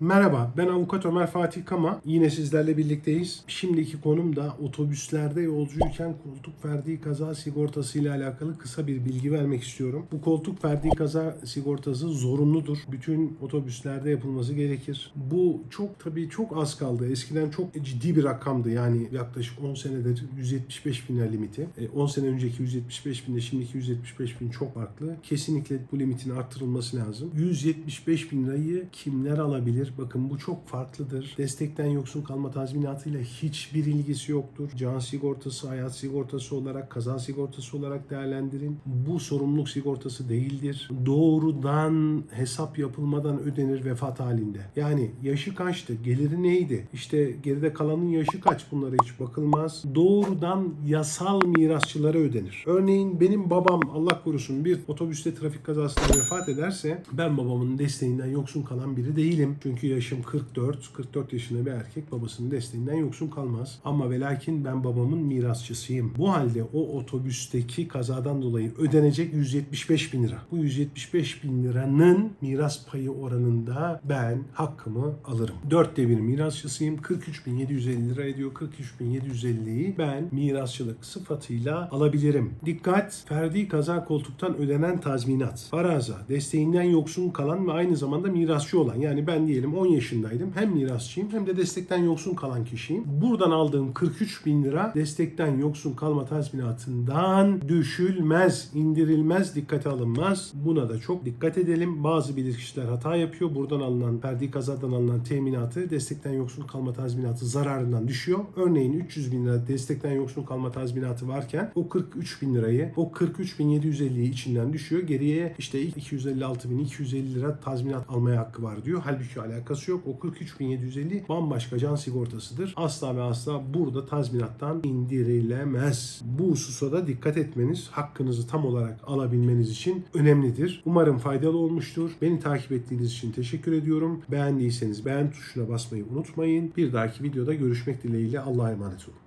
Merhaba, ben avukat Ömer Fatih Kama. Yine sizlerle birlikteyiz. Şimdiki konum da otobüslerde yolcuyken koltuk verdiği kaza sigortası ile alakalı kısa bir bilgi vermek istiyorum. Bu koltuk verdiği kaza sigortası zorunludur. Bütün otobüslerde yapılması gerekir. Bu çok tabii çok az kaldı. Eskiden çok ciddi bir rakamdı. Yani yaklaşık 10 senedir 175 bin limiti. E, 10 sene önceki 175 bin şimdiki 175 bin çok farklı. Kesinlikle bu limitin arttırılması lazım. 175 bin lirayı kimler alabilir? Bakın bu çok farklıdır. Destekten yoksun kalma tazminatıyla hiçbir ilgisi yoktur. Can sigortası, hayat sigortası olarak, kaza sigortası olarak değerlendirin. Bu sorumluluk sigortası değildir. Doğrudan hesap yapılmadan ödenir vefat halinde. Yani yaşı kaçtı, geliri neydi? İşte geride kalanın yaşı kaç bunlara hiç bakılmaz. Doğrudan yasal mirasçılara ödenir. Örneğin benim babam Allah korusun bir otobüste trafik kazasında vefat ederse ben babamın desteğinden yoksun kalan biri değilim. Çünkü yaşım 44, 44 yaşında bir erkek babasının desteğinden yoksun kalmaz. Ama ve lakin ben babamın mirasçısıyım. Bu halde o otobüsteki kazadan dolayı ödenecek 175 bin lira. Bu 175 bin liranın miras payı oranında ben hakkımı alırım. Dörtte bir mirasçısıyım. 43.750 lira ediyor. 43.750'yi ben mirasçılık sıfatıyla alabilirim. Dikkat! Ferdi kaza koltuktan ödenen tazminat. Faraza, desteğinden yoksun kalan ve aynı zamanda mirasçı olan. Yani ben diyelim 10 yaşındaydım. Hem mirasçıyım hem de destekten yoksun kalan kişiyim. Buradan aldığım 43 bin lira destekten yoksun kalma tazminatından düşülmez, indirilmez, dikkate alınmaz. Buna da çok dikkat edelim. Bazı bilirkişiler hata yapıyor. Buradan alınan, ferdi kazadan alınan teminatı destekten yoksun kalma tazminatı zararından düşüyor. Örneğin 300 bin lira destekten yoksun kalma tazminatı varken o 43 bin lirayı, o 43 bin 750'yi içinden düşüyor. Geriye işte 256 bin 250 lira tazminat almaya hakkı var diyor. Halbuki alakası yok. O 43.750 bambaşka can sigortasıdır. Asla ve asla burada tazminattan indirilemez. Bu hususa da dikkat etmeniz, hakkınızı tam olarak alabilmeniz için önemlidir. Umarım faydalı olmuştur. Beni takip ettiğiniz için teşekkür ediyorum. Beğendiyseniz beğen tuşuna basmayı unutmayın. Bir dahaki videoda görüşmek dileğiyle Allah'a emanet olun.